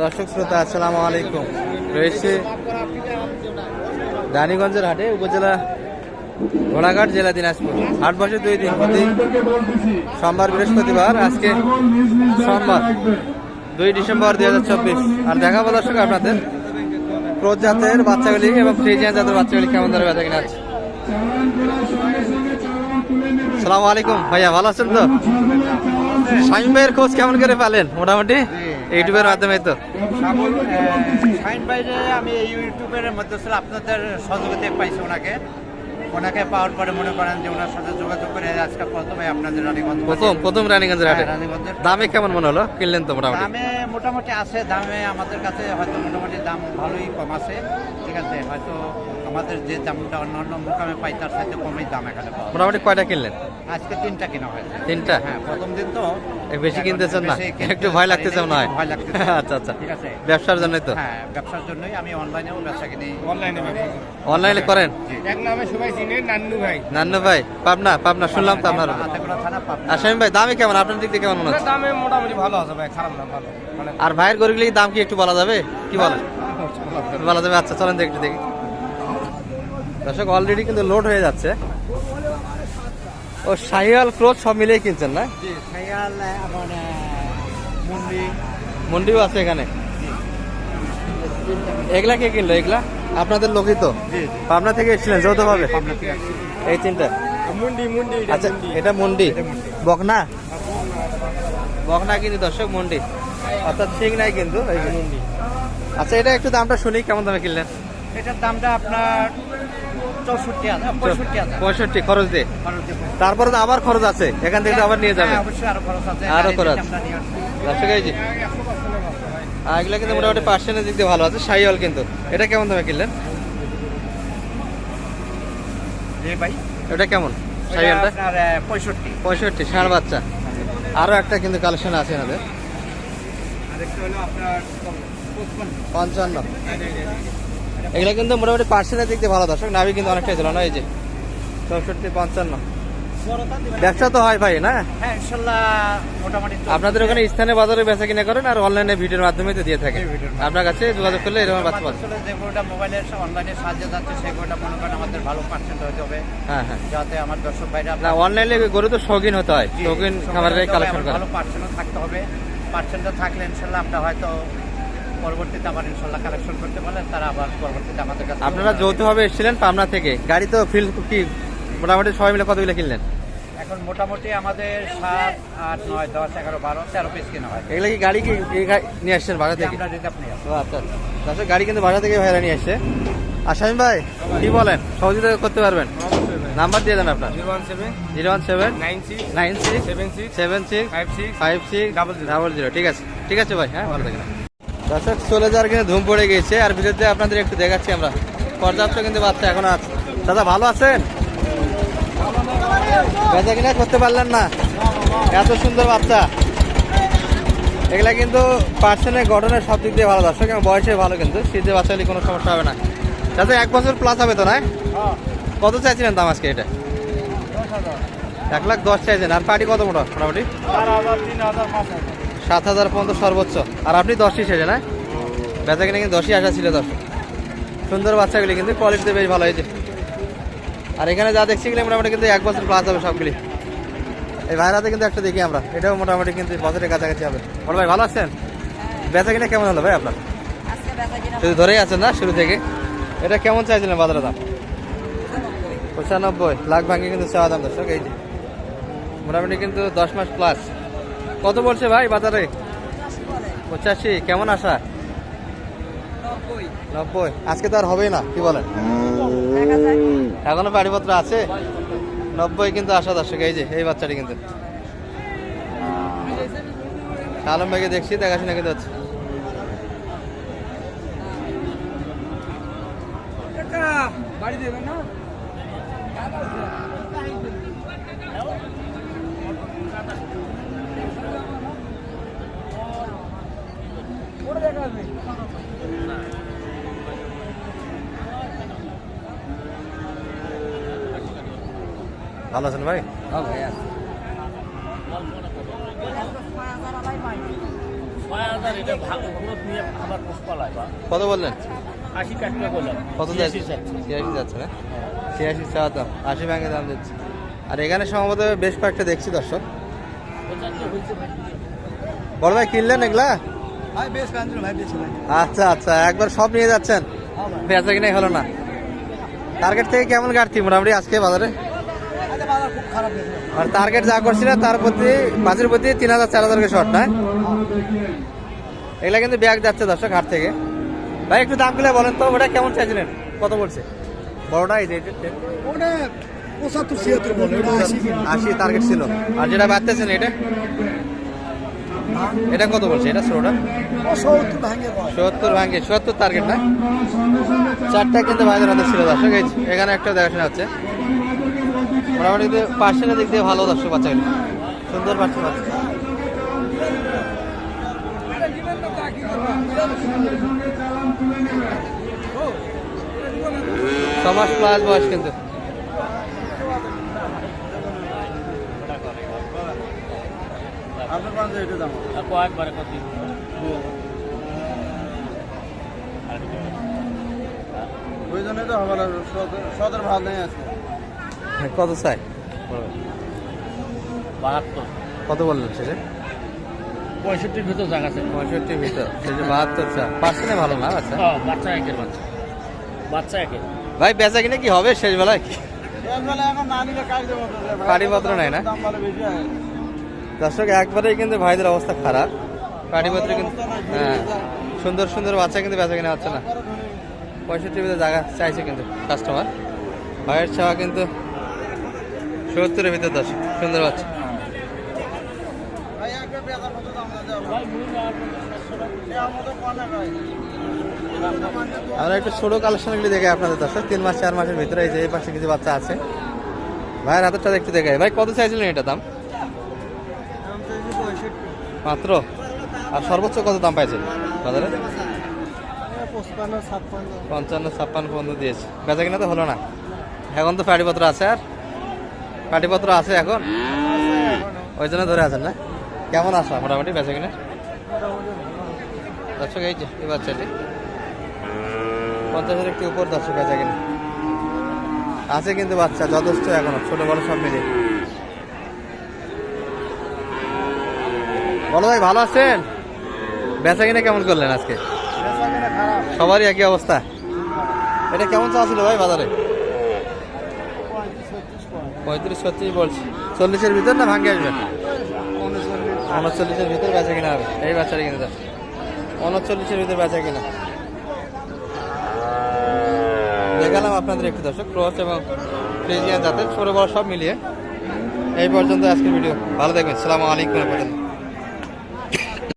দর্শক শ্রোতা, আসসালামু আলাইকুম। রয়েছে রানীগঞ্জের হাটে, উপজেলা ঘোড়াঘাট, জেলা দিনাজপুর। হাট বসে দুই দিন প্রতি সোমবার, বৃহস্পতিবার, আজকে সোমবার, দুই ডিসেম্বর দুই হাজার চব্বিশ। আর দেখাবো দর্শক আপনাদের ক্রোজ জাতের বাচ্চাগুলি এবং ফ্রিজিয়ান জাতের বাচ্চাগুলি কেমন ধরে বেচা কিনা আছে সালাম আলাইকুম। ভাইয়া, ভালো আছেন তো? শাহিম ভাইয়ের খোঁজ কেমন করে পালেন? মোটামুটি? ইউটিউবের মাধ্যমে তো। সাইন বাইরে আমি এই ইউটিউবের মধ্যে আপনাদের সহযোগিতা পাইছি ওনাকে। ওনাকে পাওয়ার পরে মনে করেন যে ওনার সাথে যোগাযোগ করে আজকে প্রথমে আপনাদের রানীগঞ্জ। প্রথম প্রথম রানীগঞ্জের হাটে? হ্যাঁ, রানীগঞ্জের দামে কেমন মনে হলো? কিনলেন তো মোটামুটি? দামে মোটামুটি আছে দামে আমাদের কাছে হয়তো মোটামুটি দাম ভালোই কম আছে। ঠিক আছে হয়তো আমাদের যে দামটা অন্যান্য মোকামে পাই তার সাথে কমই দাম এখানে পাওয়া মোটামুটি কয়টা কিনলেন? আজকে তিনটা কেনা হয়েছে। তিনটা? হ্যাঁ প্রথম দিন তো বেশি কিনতেছেন না? একটু ভয় লাগতেছে মনে হয়। ভয় লাগতেছে। আচ্ছা আচ্ছা। ঠিক আছে। ব্যবসার জন্যই তো। হ্যাঁ ব্যবসার জন্যই আমি অনলাইনেও ব্যবসা কিনি। অনলাইনে অনলাইনে করেন? এক নামে সবাই চিনে নান্নু ভাই। নান্নু ভাই পাবনা পাবনা শুনলাম তো আপনার শামিম ভাই দামে কেমন? আপনার দিক থেকে কেমন মনে হচ্ছে? দামে মোটামুটি ভালো আছে ভাই খারাপ না ভালো। মানে আর ভাইয়ের গরুগুলি দাম কি একটু বলা যাবে? কি বলেন বলা যাবে। আচ্ছা চলেন দেখি একটু দেখি। দর্শক অলরেডি কিন্তু লোড হয়ে যাচ্ছে। ও শাহিওয়াল ক্রোচ সব মিলিয়ে কিনছেন না? জি সাইয়াল মানে মুন্ডি। মন্ডিও আছে এখানে। এগুলা কে কিনলো এগুলা? আপনাদের লোকই তো। জি পাবনা থেকে এসেছিলেন থেকে আসছি। এই তিনটা? মুন্ডি মুন্ডি আচ্ছা এটা মন্ডি। বকনা? বকনা কিন্তু দর্শক মন্ডি। অর্থাৎ সিং নাই কিন্তু আচ্ছা এটা একটু দামটা শুনি কেমন দামে কিনলেন? এটার দামটা আপনার চৌষট্টি হাজার পঁয়ষট্টি হাজার। পঁয়ষট্টি খরচ দিয়ে? তারপরে তো আবার খরচ আছে এখান থেকে আবার নিয়ে যাবে। হ্যাঁ, অবশ্যই আরও খরচ আছে। আরও খরচ। দর্শক এই যে। এগুলো কিন্তু মোটামুটি পার্সেন্টের দিক দিয়ে ভালো আছে সাইওয়াল কিন্তু। এটা কেমন দামে কিনলেন? ভাই। এটা কেমন সাইওয়ালটা পঁয়ষট্টি। পঁয়ষট্টি ষাঁড় বাচ্চা। আরও একটা কিন্তু কালেকশন আছে এনাদের। পঞ্চান্ন। এগুলো কিন্তু মোটামুটি পার্সেন্টের দিক দিয়ে ভালো দর্শক। নাভি কিন্তু অনেকটাই ছিল না এই যে চৌষট্টি পঞ্চান্ন। ব্যবসা তো হয় ভাই না? হ্যাঁ আপনাদের ওখানে স্থানীয় বাজারে বেচা কিনা করেন আর অনলাইনে ভিডিওর মাধ্যমে তো দিয়ে থাকে। জি, আপনার কাছে যোগাযোগ করলে এরকম বাচ্চা পাবেন। যে গরুটা মোবাইলের অনলাইনে সাহায্যে যাচ্ছে সেই গরুটা মনে করেন আমাদের ভালো পার্সেন্ট হতে হবে হ্যাঁ হ্যাঁ। যাতে আমার দর্শক ভাইরা না অনলাইনে গরু তো শৌখিন হতে হয়। শৌখিন খামারের কালেকশন করে। ভালো পার্সেন্টও থাকতে হবে। পার্সেন্টটা থাকলে ইনশাল্লাহ আমরা হয়তো পরবর্তীতে আবার ইনশাল্লাহ কালেকশন করতে পারলে তারা আবার পরবর্তীতে আমাদের কাছে আপনারা যৌথভাবে এসেছিলেন পাবনা থেকে। গাড়ি তো ফিল কি মোটামুটি সবাই মিলে কতগুলো কিনলেন? এখন মোটামুটি আমাদের সাত আট নয় দশ এগারো বারো তেরো পিস কেনা হয়। এগুলো কি গাড়ি কি এই নিয়ে আসছেন ভাড়া থেকে। ও আচ্ছা আচ্ছা। গাড়ি কিন্তু ভাড়া থেকে ভাড়া নিয়ে আসছে। আর শামিম ভাই কি বলেন? সহযোগিতা করতে পারবেন? নাম্বার দিয়ে দেন আপনার। Zero one seven zero one seven nine six nine six seven six seven six five six five six Double zero. Double zero. ঠিক আছে। ঠিক আছে ভাই হ্যাঁ ভালো থাকেন দর্শক, চলে যাওয়ার কিন্তু ধুম পড়ে গিয়েছে। আর ভিডিওতে আপনাদের একটু দেখাচ্ছি আমরা। পর্যাপ্ত কিন্তু বাচ্চা এখন আছে। দাদা, ভালো আছেন? বেচা কিনা করতে পারলেন না। এত সুন্দর বাচ্চা। এগুলা কিন্তু পার্সেন্টের গঠনের সব দিক দিয়ে ভালো দর্শক, এবং বয়সে ভালো কিন্তু। শীতে বাচ্চা হলে কোনো সমস্যা হবে না। যাতে এক বছর প্লাস হবে তো না কত চাইছিলেন দাম আজকে এটা? এক লাখ দশ চাইছেন। আর পার্টি কত মোটা, মোটামুটি? সাত হাজার পর্যন্ত সর্বোচ্চ। আর আপনি দশই শেষে না বেচা কিনে কিন্তু দশই আসা ছিল দশ। সুন্দর বাচ্চাগুলি কিন্তু কোয়ালিটিতে বেশ ভালো হয়েছে। আর এখানে যা দেখছি গেলে মোটামুটি কিন্তু এক বছর প্লাস হবে সবগুলি। এই ভাইরাতে কিন্তু একটা দেখি আমরা এটাও মোটামুটি কিন্তু বছরের কাছাকাছি হবে। বড় ভাই ভালো আছেন? বেচা কিনে কেমন হলো ভাই আপনার? শুধু ধরেই আছেন না শুরু থেকে। এটা কেমন চাইছিলেন বাজারের দাম? পঁচানব্বই। লাখ ভাঙে কিন্তু চাওয়া দাম দর্শক এই যে। মোটামুটি কিন্তু দশ মাস প্লাস কত বলছে ভাই বাজারে? পঁচাশি কেমন আসা নব্বই। আজকে তো আর হবেই না কি বলেন? এখনও বাড়িপত্র আছে? নব্বই কিন্তু আসা দর্শক এই যে এই বাচ্চাটি কিন্তু। আলম ভাইকে দেখছি দেখাশোনা কিন্তু হচ্ছে। বাড়ি দেবেন না ভালো আছেন ভাই ছয় হাজার আলাই পাই ছয় হাজার এটা ভালো গ্রোথ নিয়ে আবার পুষ্পালায় বা? কত বললেন? কত যাচ্ছে ছিয়াশি যাচ্ছে না? ছিয়াশি চাওয়া দাম আশি ব্যাঙ্গে দাম দিচ্ছে। আর এখানে সম্ভবত বেশ কয়েকটা দেখছি দর্শক। বড় ভাই কিনলেন এগুলা? ভাই ভাই ভাই আচ্ছা আচ্ছা একবার সব নিয়ে যাচ্ছেন? বেচা কিনাই হলো না। টার্গেট থেকে কেমন কাটতি মোটামুটি আজকে বাজারে? আরে বাজার টার্গেট যা করছিল তার প্রতি বাজের প্রতি তিন হাজার চার হাজার শর্ট না? এগুলা কিন্তু ব্যাগ যাচ্ছে দর্শক হাট থেকে। ভাই একটু দামগুলো বলেন তো ওটা কেমন চাইছিলেন কত বলছে? বড়টা এই যে ওটা পঁচাত্তর ছিয়াত্তর বলে আশি টার্গেট ছিল। আর যেটা বাড়তেছেন এটা? এটা কত বলছে? এটা ষোলোটা? সত্তর ভাঙে সত্তর টার্গেট না? চারটা কিন্তু বাইরের হাতে ছিল দর্শক এখানে একটা দেখাশোনা হচ্ছে। মোটামুটি পার্সেন্টের দিক দিয়ে ভালো দর্শক বাচ্চা কিন্তু। সুন্দর পার্সেন্ট বাচ্চা। সমাজ প্লাস বয়স কিন্তু। ওই জন্য তো আমার সদর ভালো নেই আছে কত চাই? বাহাত্তর। কত বললেন সেটা পঁয়ষট্টির ভিতর জায়গা আছে। পঁয়ষট্টির ভিতর। যে বাহাত্তর চা পার্সেন্টে ভালো না আচ্ছা বাচ্চা একের বাচ্চা। বাচ্চা একের। ভাই বেচা কিনে কি হবে শেষ বেলায় এখন না নাই দর্শক একবারেই কিন্তু ভাইদের অবস্থা খারাপ। পাটিপত্র কিন্তু হ্যাঁ। সুন্দর সুন্দর বাচ্চা কিন্তু বেচা কিনে হচ্ছে না। পঁয়ষট্টির ভিতরে জায়গা চাইছে কিন্তু কাস্টমার ভাইয়ের চাওয়া কিন্তু সত্তরের ভিতরে দর্শক সুন্দর ভাই আমরা একটু ছোট কালেকশনগুলি দেখে আপনাদের দর্শক, তিন মাস, চার মাসের ভিতরে এই যে এই পাশে কিছু বাচ্চা আছে। ভাইয়ের হাতেরটা একটু দেখাই ভাই, কত চাইছিলেন এটা দাম? মাত্র? আর সর্বোচ্চ কত দাম পাইছে? বাজারে? পঞ্চান্ন, ছাপ্পান্ন পর্যন্ত দিয়েছে। বেচা কিনা তো হলো না। এখন তো পাটিপত্র আছে আর? পাটিপত্র আছে এখন? ওই জন্য ধরে আছেন না? কেমন আসা মোটামুটি বেচা কিনা? দর্শক এই যে এই বাচ্চাটি। পঞ্চাশের একটু উপর দর্শক বেচা কিনা। আছে কিন্তু বাচ্চা যথেষ্ট এখনও ছোট বড় সব মিলে। বলো ভাই ভালো আছেন? বেচা কিনা কেমন করলেন আজকে? সবারই একই অবস্থা। এটা কেমন চা ছিল ভাই বাজারে? পঁয়ত্রিশ, ছত্রিশ বলছি। চল্লিশের ভিতর না ভাঙ্গে আসবে? উনচল্লিশের ভিতর বেচা কিনা হবে। এই বাচ্চাটা কিনে দেন উনচল্লিশের ভিতর বেচা কিনা। দেখালাম আপনাদের একটু দর্শক, ক্রস এবং ফ্রিজিয়ান যাতে ছোট বড় সব মিলিয়ে। এই পর্যন্ত আজকের ভিডিও। ভালো দেখবেন সালামু আলাইকুম রহমতুল্লাহ